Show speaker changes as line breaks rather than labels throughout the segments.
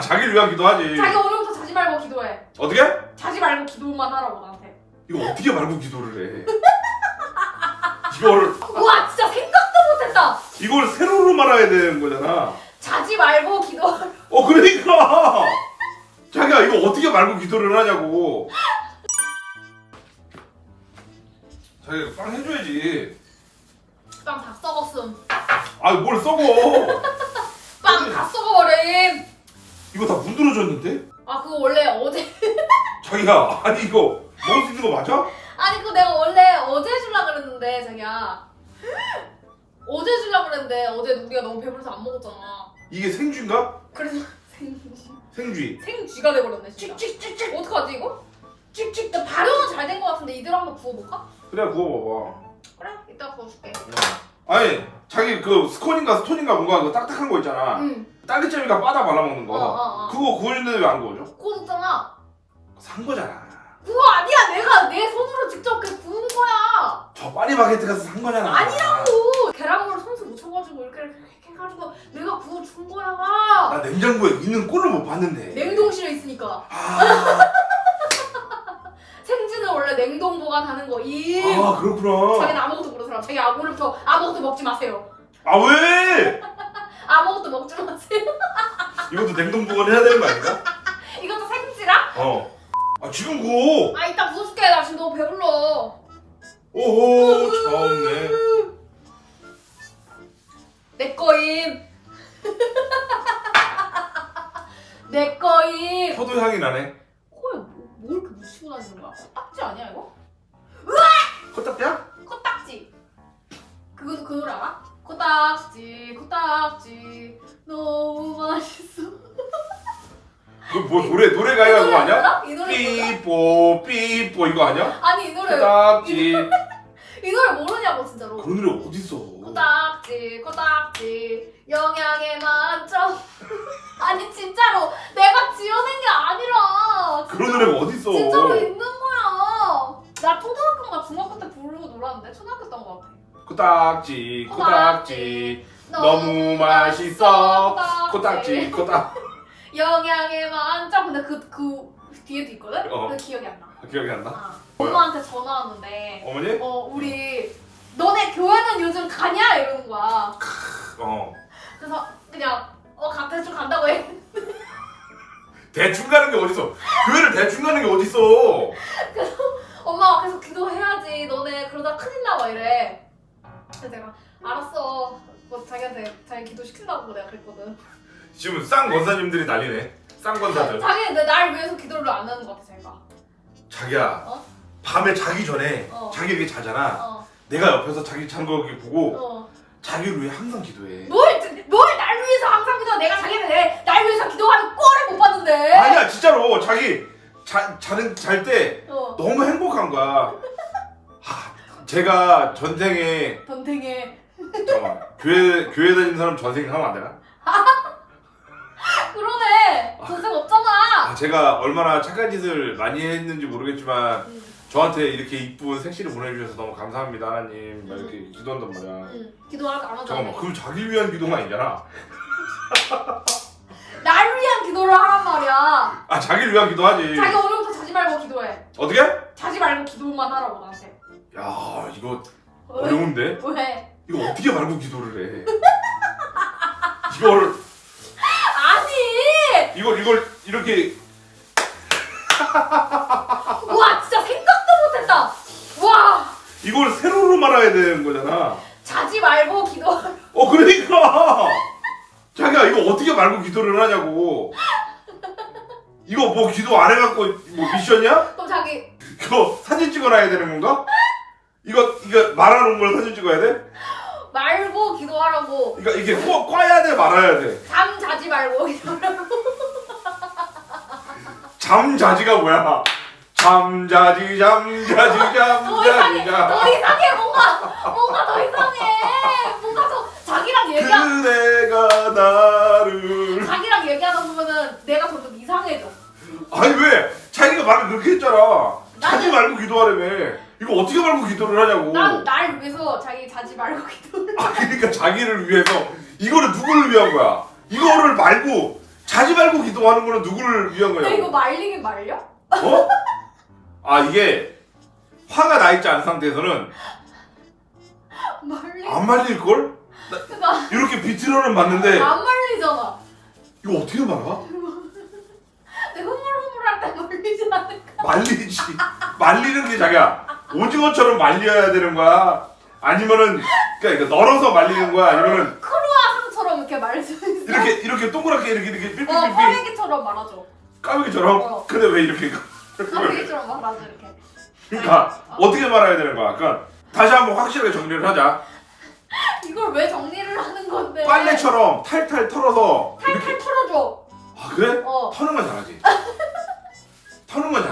아 자기를 위한 기도하지.
자기 오늘부터 자지 말고 기도해.
어떻게?
자지 말고 기도만 하라고 나한테.
이거 어떻게 말고 기도를 해? 이거를
우와 진짜 생각도 못했다.
이걸 세로로 말아야 되는 거잖아.
자지 말고 기도.
어 그러니까 자기야 이거 어떻게 말고 기도를 하냐고. 자기가 빵 해줘야지.
빵 다 썩었음.
아 뭘 썩어?
빵 다 썩어버림.
문드러졌는데?
아 그거 원래 어제
자기야 아니 이거 먹을 수 있는 거 맞아?
아니 그거 내가 원래 어제 해주려 그랬는데 자기야. 어제 해주려 그랬는데 어제 우리가 너무 배불러서 안 먹었잖아.
이게 생쥐인가?
그래서 생쥐
생쥐.
생쥐가 돼버렸네. 찍찍찍찍 어떡하지 이거? 찍찍. 나 발효는 잘 된 거 같은데 이대로 한번 구워볼까?
그래 구워봐봐.
그래 이따 구워줄게.
아니 자기 그 스콘인가 스톤인가 뭔가 그 딱딱한 거 있잖아.
응.
딸기잼이가 빠다 발라 먹는 거.
어, 어, 어.
그거 구워주는데 왜 안 구워줘?
구워줬잖아.
산 거잖아.
그거 아니야 내가 내 손으로 직접 그 구운 거야.
저 파리바게트 가서 산 거잖아.
아니라고. 계란물을 손수 묻혀가지고 이렇게 이렇게 해가지고 내가 구워준 거야.
나 냉장고에 있는 꼴을 못 봤는데.
냉동실에 있으니까.
아,
생쥐는 원래 냉동 보관하는 거. 이.
아 그렇구나.
자기는 아무것도 모르더라. 자기 아, 오늘부터 아무것도 먹지 마세요.
아 왜?
아무것도 먹지 마세요.
이것도 냉동 보관해야 되는 거 아닌가?
이것도 생쥐라?
어. 아 지금 구워.
아 이따 구워줄게. 나 지금 너무 배불러.
오호 참네.
내 거임. 내 거임.
포도 향이 나네.
코에 뭐, 뭐 이렇게 묻히고 다니는 거야? 코딱지 아니야 이거?
코딱지야?
코딱지. 그거 그 노래 알아? 코딱지 코딱지 너무 맛있어.
그뭐 노래 노래 가야 그거 아니야?
몰라? 이 노래 몰라?
삐뽀 삐뽀 이거 아니야?
아니 이 노래
코딱지.
이 노래 모르냐고 진짜로.
그런 노래 어디 있어?
코딱지 코딱지 영양에 만점. 아니 진짜로 내가 지어낸 게 아니라
그런 노래가 어디 있어?
진짜로 있는 거야. 나 초등학교인가 중학교 때 부르고 놀았는데 초등학교 때인 것 같아.
코딱지 코딱지 너무 맛있어 코딱지 코딱
영양에 만점. 근데 그 그 뒤에도 있거든.
어.
그 기억이 안 나.
기억이 안 나?
아.
뭐야?
엄마한테 전화 왔는데
어머니?
어 우리 너네 교회는 요즘 가냐 이러는 거야.
어
그래서 그냥 어 가, 대충 간다고 해.
대충 가는 게 어딨어 교회를 대충 가는 게 어딨어
엄마가 계속 기도해야지. 너네 그러다 큰일 나와 이래. 그래서 내가 알았어. 뭐 자기한테 자기 기도 시킨다고 내가 그랬거든.
지금 쌍 권사님들이 난리네 쌍 권사들
자기는 내 날 위해서 기도를 안 하는 것 같아 자기가.
자기야
어?
밤에 자기 전에
어.
자기 이렇게 자잖아
어.
내가 옆에서 자기 잔 거 보고
어.
자기를 위해 항상 기도해
뭘뭘 날 위해서 항상 기도 내가 자기한테 날 위해서 기도하는 꼴을 못 봤는데.
아니야 진짜로 자기 자, 자는 잘 때
어.
너무 행복한 거야 하, 제가 전생에
던탱해.
잠깐만 교회 교회 다니는 사람 전생 하면 안 되나?
그러네. 전생 없잖아.
아, 제가 얼마나 착한 짓을 많이 했는지 모르겠지만
응.
저한테 이렇게 이쁜 색시를 보내주셔서 너무 감사합니다 하나님 막 이렇게 기도한단 말이야
응. 기도하지 않아도
잠깐만
돼.
그럼 자기 위한 기도가 아니잖아
날 위한 기도를 하란 말이야.
아 자기를 위한 기도하지
자기 오늘부터 자지 말고 기도해.
어떻게?
자지 말고 기도만 하라고 나한테.
야 이거
왜?
어려운데?
왜?
이거 어떻게 말고 기도를 해 이거를
아니.
이걸 이걸 이렇게
와 진짜 생각도 못했다. 와
이걸 세로로 말아야 되는 거잖아
자지 말고 기도.
어 그러니까 자기야 이거 어떻게 말고 기도를 하냐고 이거 뭐 기도 안 해갖고 뭐 미션이야?
그럼 자기
그거 사진 찍어놔야 되는 건가? 이거 이거 말하는 걸 사진 찍어야 돼?
말고 기도하라고.
그러니까 이게 꿔, 꽈야 돼 말아야 돼
잠 자지 말고 기도하라고.
잠자지가 뭐야 잠자지 잠자지
더 이상해.
잠자지
더 이상해 뭔가 뭔가 더 이상해. 뭔가 더 자기랑 얘기하
그대가 나를
자기랑 얘기하다 보면은 내가 점점 이상해져.
아니 왜 자기가 말을 그렇게 했잖아 자지
나는-
말고 기도하려며 이거 어떻게 말고 기도를 하냐고
난날 위해서 자기 자지 말고 기도를.
아 그러니까 자기를 위해서 이거를 누구를 위한 거야? 이거를 말고 자지 말고 기도하는 거는 누구를 위한
근데 이거. 말리긴 말려?
어? 아 이게 화가 나 있지 않은 상태에서는
말리.
안 말릴 걸?
그니까
이렇게 비틀어는 봤는데
안 말리잖아.
이거 어떻게 말아?
근데 흐물흐물할 때 말리지 않을까?
말리지. 말리는 게 자기야. 오징어처럼 말려야 되는 거야. 아니면은 그러니까 이거 널어서 말리는 거야. 아니면은
크루아상처럼 이렇게 수 있어.
이렇게 이렇게 동그랗게 이렇게 이렇게
어,
삐삐삐삐
꽈배기처럼 말아줘.
까마귀처럼.
어.
근데 왜 이렇게?
꽈배기처럼 말아줘 이렇게.
그러니까 어떻게 말아야 되는 거야? 그러니까 다시 한번 확실하게 정리를 하자.
이걸 왜 정리를 하는 건데?
빨래처럼 탈탈 털어서.
탈탈 털어줘.
아 그래?
어.
터는 건 잘하지. 터는 건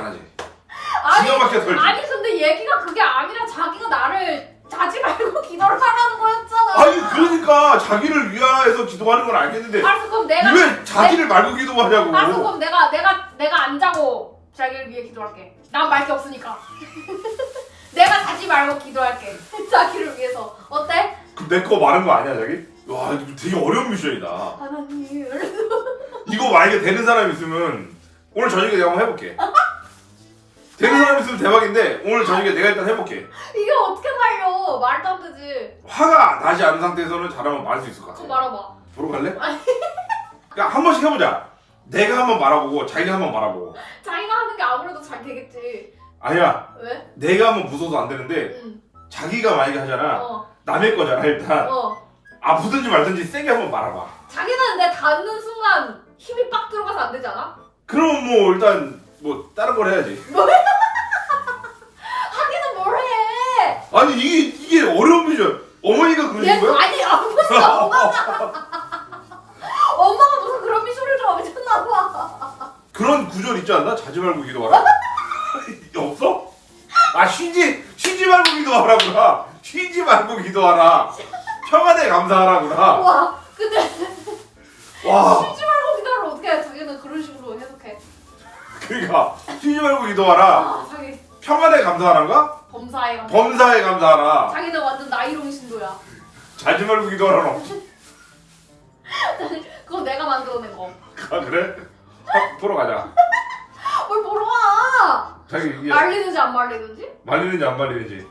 막혀 털지.
아니 근데 얘기가 그게 아니라 자기가 나를 자지 말고 기도를 하라는 거였잖아.
아니 그러니까 자기를 위하여서 기도하는 건 알겠는데
알았어 그럼 내가
왜 자기를 말고 기도하냐고.
알았어 그럼 내가 내가 내가 안 자고 자기를 위해 기도할게. 난 말 게 없으니까. 내가 자지 말고 기도할게. 자기를 위해서. 어때?
내거 말한 거 아니야 자기? 와 이거 되게 어려운 미션이다.
하나님.
이거 만약에 되는 사람 있으면 오늘 저녁에 내가 한번 해볼게. 되는 사람 있으면 대박인데 오늘 저녁에 내가 일단 해볼게.
이게 어떻게 말려? 말도 안 되지.
화가 나지 않은 상태에서는 잘하면 말할 수 있을 것 같아.
말아봐.
보러 갈래?
아니.
그러니까 한 번씩 해보자. 내가 한번 말아보고 자기가 한번 말아보고.
자기가 하는 게 아무래도 잘 되겠지.
아니야.
왜?
내가 한번 무서워서 안 되는데
응.
자기가 만약에 하잖아.
어.
남의 거잖아 일단.
어.
아프든지 말든지 세게 한번 말아봐.
자기는 내 닿는 순간 힘이 빡 들어가서 안 되잖아?
그럼 뭐 일단 뭐 다른 걸 해야지.
하기는 뭘 해?
아니 이게 이게 어려운 미션. 어머니가
얘
그러신 거야?
아니 아버지가 엄마가 엄마가 무슨 그런 미소를 좀 미쳤나 봐.
그런 구절 있지 않나? 자지 말고 기도하라. 없어? 아 쉬지 쉬지 말고 기도하라구나. 쉬지 말고 기도하라. 평안에 감사하라구나.
와 근데
와
쉬지 말고 기도를 어떻게 해? 자기는 그런 식으로 해석해.
그러니까 쉬지 말고 기도하라.
아 자기
평안에 감사하란가?
범사에 가.
범사에 감사하라.
자기는 완전 나이롱 신도야.
자지 말고 기도하라는 없지.
그건 내가 만들어낸 거.
아 그래? 어, 보러 가자.
뭘 보러 가?
자기 이게
말리는지 안 말리는지?
말리는지 안 말리는지.